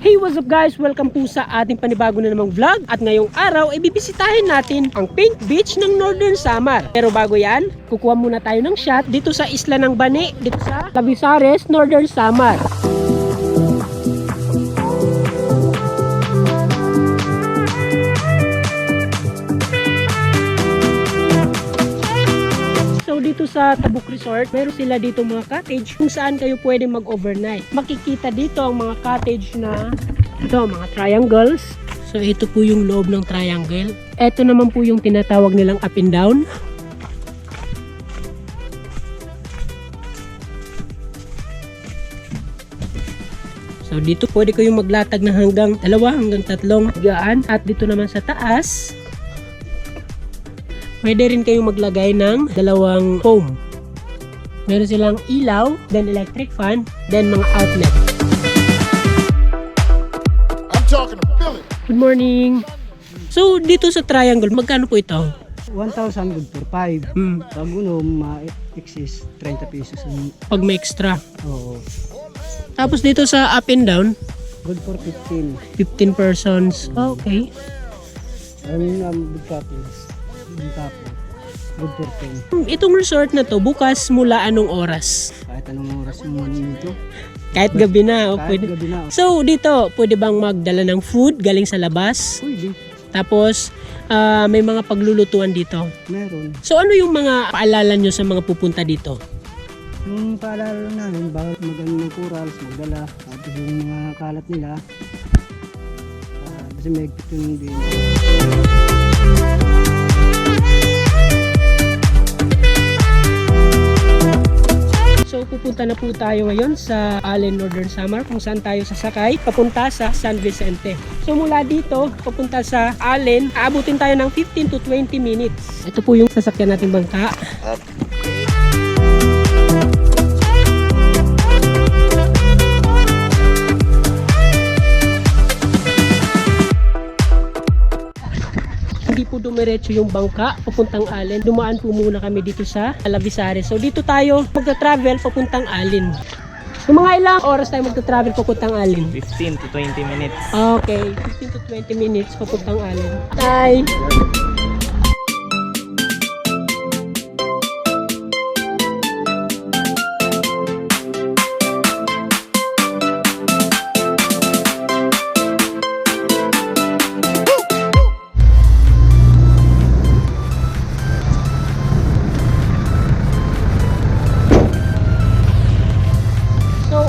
Hey, what's up guys? Welcome po sa ating panibago na namang vlog. At ngayong araw, ibibisitahin natin ang Pink Beach ng Northern Samar. Pero bago yan, kukuha muna tayo ng shot dito sa isla ng Bani, dito sa Labisares, Northern Samar. Dito sa Tabuk Resort, meron sila dito mga cottage kung saan kayo pwede mag-overnight. Makikita dito ang mga cottage na ito, mga triangles. So ito po yung loob ng triangle. Ito naman po yung tinatawag nilang up and down. So dito pwede kayong maglatag ng hanggang dalawa hanggang tatlong higaan at dito naman sa taas Pwede rin kayong maglagay ng dalawang foam. Meron silang ilaw, then electric fan, then mga outlet. I'm talking. Good morning! So, dito sa triangle, magkano po ito? 1,000 good for 5. Hmm, Pag uno, ma-exist 30 pesos. ang- pag may extra. Oo. Tapos dito sa up and down, Good for 15. 15 persons. Okay. Ang um, good couples. Yung couple. Good for 10. Hmm, Itong resort na to, bukas mula anong oras? Kahit anong oras mo nito. Kahit gabi na, o Kahit pwede. gabi na. So, dito, pwede bang magdala ng food galing sa labas? Pwede. Tapos, ah, may mga paglulutuan dito. Meron. So ano yung mga paalala nyo sa mga pupunta dito? Yung paalala lang namin, bawal magano ng corals, magdala. Tapos yung mga kalat nila. ah, kasi may yung din. So pupunta na po tayo ngayon sa Allen Northern Samar kung saan tayo sasakay papunta sa San Vicente. So mula dito papunta sa Allen, aabutin tayo ng 15 to 20 minutes. Ito po yung sasakyan nating bangka. hindi dumiretso yung bangka papuntang Allen. Dumaan po muna kami dito sa Alavisare. So dito tayo magta-travel papuntang Allen. So mga ilang oras tayo magta-travel papuntang Allen? 15 to 20 minutes. Okay, 15 to 20 minutes papuntang Allen. Bye!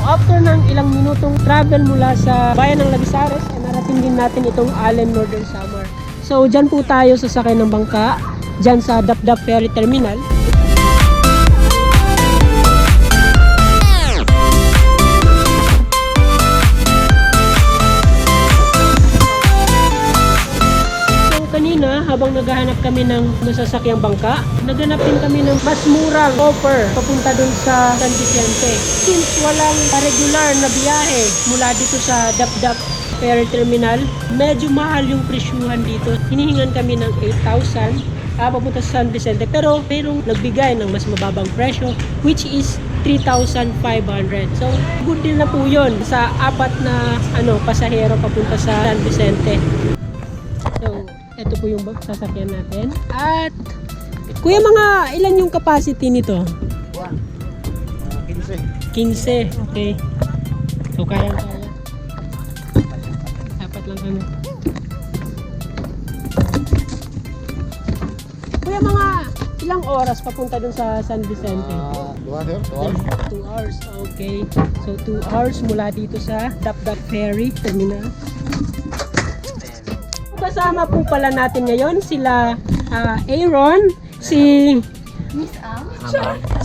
After ng ilang minutong travel mula sa bayan ng Labisares, ay narating din natin itong Allen Northern Samar. So dyan po tayo sasakay ng bangka, dyan sa Dapdap Ferry Terminal. Habang naghahanap kami ng masasakyang bangka, naghanap din kami ng mas murang offer papunta dun sa San Vicente. Since walang regular na biyahe mula dito sa Dapdap Ferry Terminal, medyo mahal yung presyuhan dito. Hinihingan kami ng 8,000 ah, papunta sa San Vicente. Pero merong nagbigay ng mas mababang presyo, which is 3,500. So, good deal na po yun sa apat na ano pasahero papunta sa San Vicente. Ito po yung sasakyan natin. At, kuya mga ilan yung capacity nito? 15. Okay. So, kaya kaya. Dapat lang kami. Kuya mga ilang oras papunta dun sa San Vicente? Uh, do I have? Do I? 2 hours. Okay. So 2 hours mula dito sa Dapdap Ferry Terminal. Kasama po pala natin ngayon sila ah, Aaron, si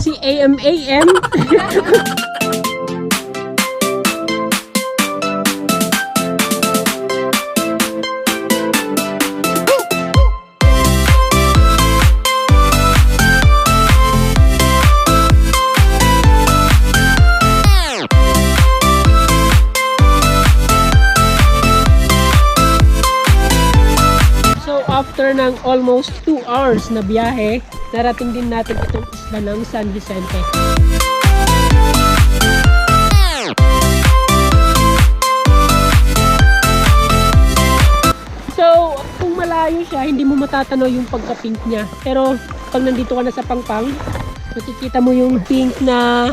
si AMAM. after ng almost 2 hours na biyahe, narating din natin itong isla ng San Vicente. So, kung malayo siya, hindi mo matatanaw yung pagka-pink niya. Pero, pag nandito ka na sa Pangpang, makikita mo yung pink na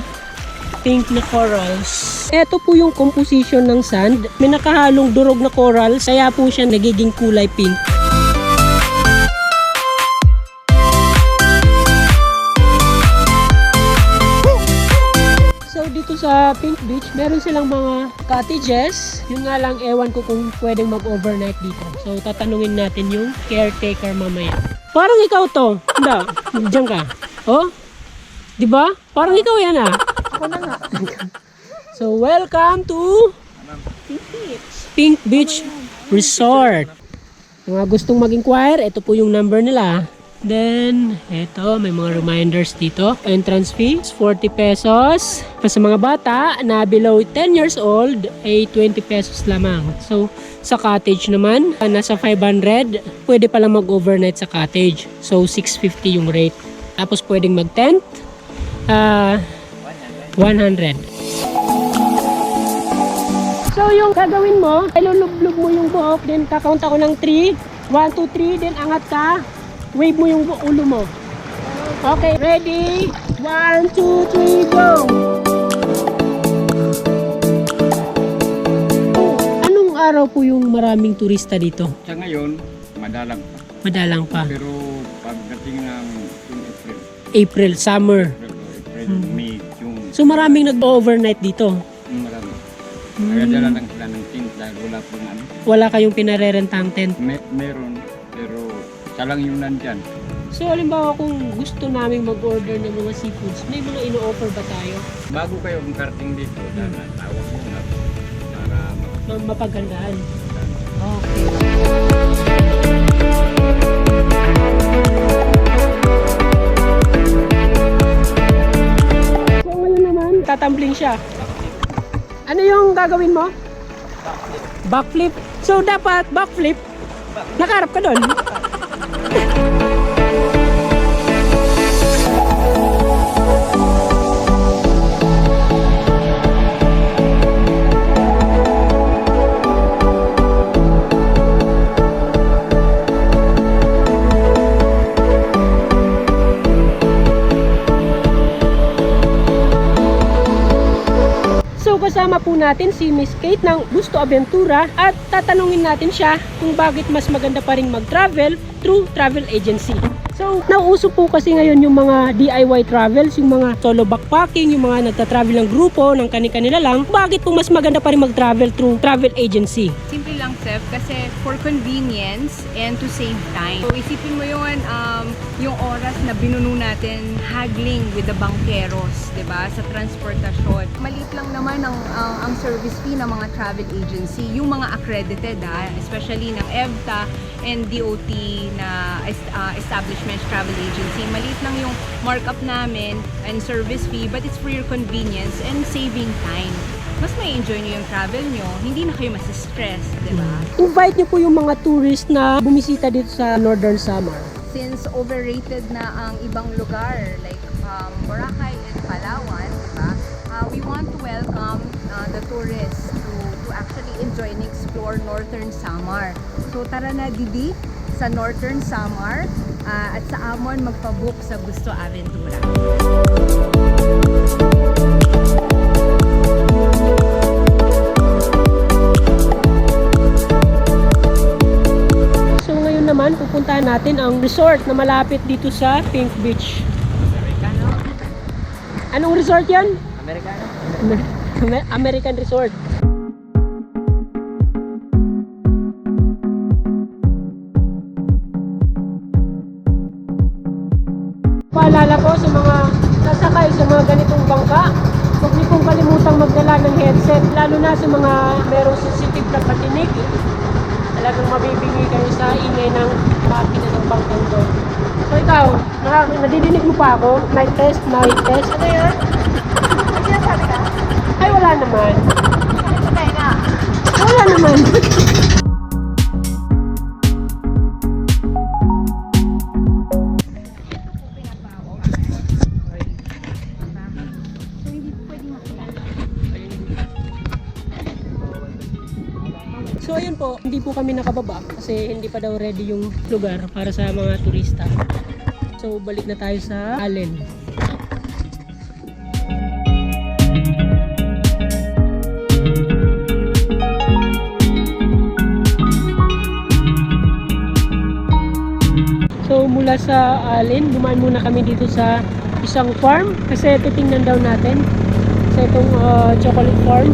pink na corals. Ito po yung composition ng sand. May nakahalong durog na corals, kaya po siya nagiging kulay pink. Sa Pink Beach, meron silang mga cottages. Yun nga lang, ewan ko kung pwedeng mag-overnight dito. So tatanungin natin yung caretaker mamaya. Parang ikaw to. Hindi, diyan ka. Oh? Di ba? Parang ikaw yan ah. Ako na nga. So welcome to Pink Beach Resort. Mga gustong mag-inquire, ito po yung number nila. Then, ito, may mga reminders dito. Entrance fee is 40 pesos. Pa sa mga bata na below 10 years old, ay 20 pesos lamang. So, sa cottage naman, ah, nasa 500. Pwede palang mag-overnight sa cottage. So, 650 yung rate. Tapos, pwedeng mag-tent. Ah, 100. So yung gagawin mo, ilulublog mo yung buhok, then kakount ako ng 3. 1, 2, 3, then angat ka. Wave mo yung ulo mo. Okay, ready? 1, 2, 3, go! Anong araw po yung maraming turista dito? Sa ngayon, madalang pa. Madalang pa. Pero pagdating ng June, April, April, summer. April, April May, June, So maraming nag-overnight dito. yung marami. Nagadala lang sila ng tent dahil wala pong ano. Wala kayong pinarerentang tent. May, meron, siya lang yung nandyan. So halimbawa kung gusto naming mag-order ng mga seafoods, may mga ino-offer ba tayo? Bago kayo umkarting dito, dahil tawag mo na para Ma- mapaghandaan. mag- Okay. So ngayon naman, tatambling siya. Ano yung gagawin mo? Backflip. So dapat backflip. Nakaharap ka doon. So kasama po natin si Miss Kate ng Gusto Aventura at tatanungin natin siya kung bakit mas maganda pa rin mag-travel through travel agency. So, nauuso po kasi ngayon yung mga DIY travels, yung mga solo backpacking, yung mga nagta-travel ng grupo, ng kani-kanila lang. Bakit po mas maganda pa rin mag-travel through travel agency? Simple lang, Seth, kasi for convenience and to save time. So, isipin mo yun, um, yung oras na binuno natin haggling with the bankeros, ba sa transportasyon. Maliit lang naman ang, ang, ang service fee ng mga travel agency, yung mga accredited, ha, especially ng EVTA and DOT na uh, establishments travel agency. Maliit lang yung markup namin and service fee, but it's for your convenience and saving time mas may enjoy nyo yung travel nyo, hindi na kayo masistress, di ba? Invite niyo po yung mga tourist na bumisita dito sa Northern Samar. Since overrated na ang ibang lugar, like um, Boracay and Palawan, di ba? Uh, we want to welcome uh, the tourists to, to actually enjoy and explore Northern Samar. So tara na, Didi, sa Northern Samar uh, at sa Amon magpabook sa Gusto Aventura. So ngayon naman, pupuntahan natin ang resort na malapit dito sa Pink Beach. Anong resort yan? Amerikano? Amer- American Resort. Sa mga merong sensitive na patinig. Talagang mabibingi kayo sa ingay ng makina ng bangkang doon. So ikaw, na- nadidinig mo pa ako? Mic test, mic test. Ano yan? Ay, wala naman. Wala naman. ngayon po, hindi po kami nakababa kasi hindi pa daw ready yung lugar para sa mga turista. So, balik na tayo sa Allen. So mula sa Allen, dumaan muna kami dito sa isang farm kasi titingnan daw natin sa itong ah, chocolate farm.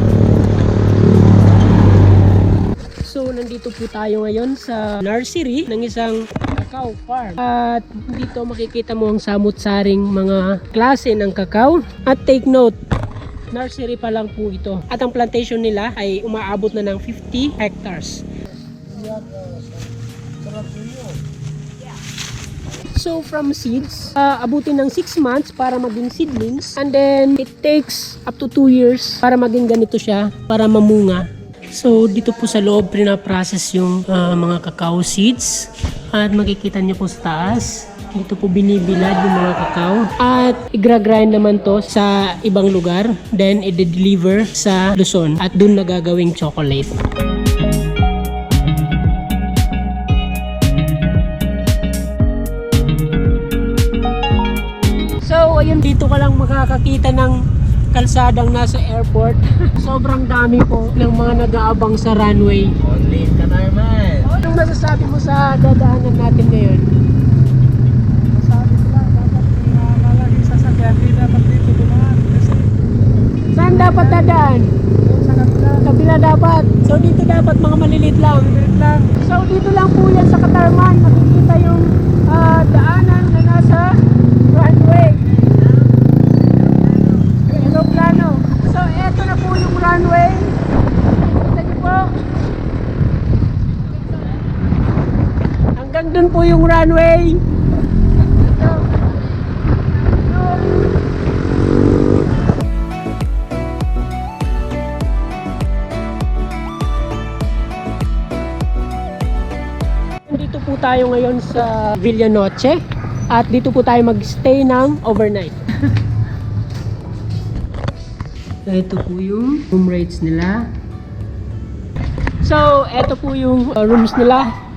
Nandito po tayo ngayon sa nursery ng isang cacao farm. At dito makikita mo ang samut-saring mga klase ng cacao. At take note, nursery pa lang po ito. At ang plantation nila ay umaabot na ng 50 hectares. So from seeds, uh, abutin ng 6 months para maging seedlings and then it takes up to 2 years para maging ganito siya, para mamunga. So dito po sa loob pinaprocess yung uh, mga cacao seeds at makikita nyo po sa taas. Dito po binibilad yung mga cacao at igra-grind naman to sa ibang lugar then i-deliver sa Luzon at dun nagagawing chocolate. So, ayun, dito ka lang makakakita ng kalsadang nasa airport. Sobrang dami po ng mga nag-aabang sa runway. Only ka naman. Anong masasabi mo sa dadaanan natin ngayon? Sabi ko lang, dapat mga malaking sasakyan, di dapat dito dumaan. Kasi Saan dapat dadaan? sa kabila, Kabila dapat. So, dito dapat mga malilit lang. wait lang. So, dito lang po yan sa Katarman. Makikita yung ah, daanan na nasa runway. Aeroplano. So, eto na po yung runway. Kita niyo po. Dun po yung runway. Ito. Ito. Dito po tayo ngayon sa Villanoche at dito po tayo mag-stay ng overnight. ito po yung room rates nila. So, ito po yung uh, rooms nila.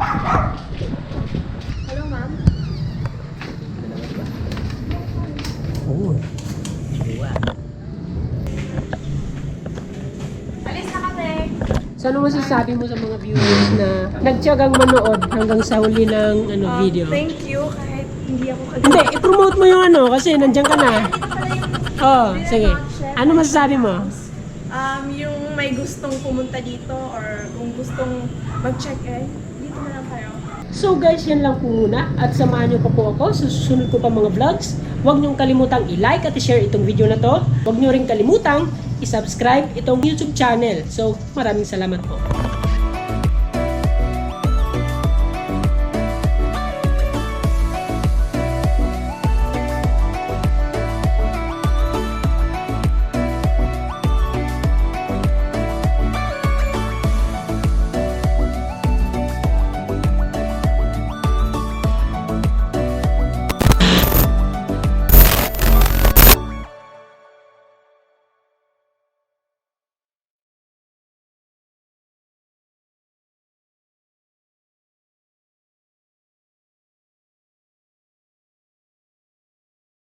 So, ano masasabi mo sa mga viewers na nagtiyagang manood hanggang sa huli ng ano, video? Thank you kahit hindi ako kag Hindi, i-promote mo yung ano kasi nandiyan ka na. Oh, sige. Ano masasabi mo? um, yung may gustong pumunta dito or kung gustong mag-check in, dito na lang kayo. So guys, yan lang po muna. At samahan niyo pa po ako sa susunod ko pa mga vlogs. Huwag niyong kalimutang i-like at i-share itong video na to. Huwag niyo rin kalimutang i-subscribe itong YouTube channel. So, maraming salamat po.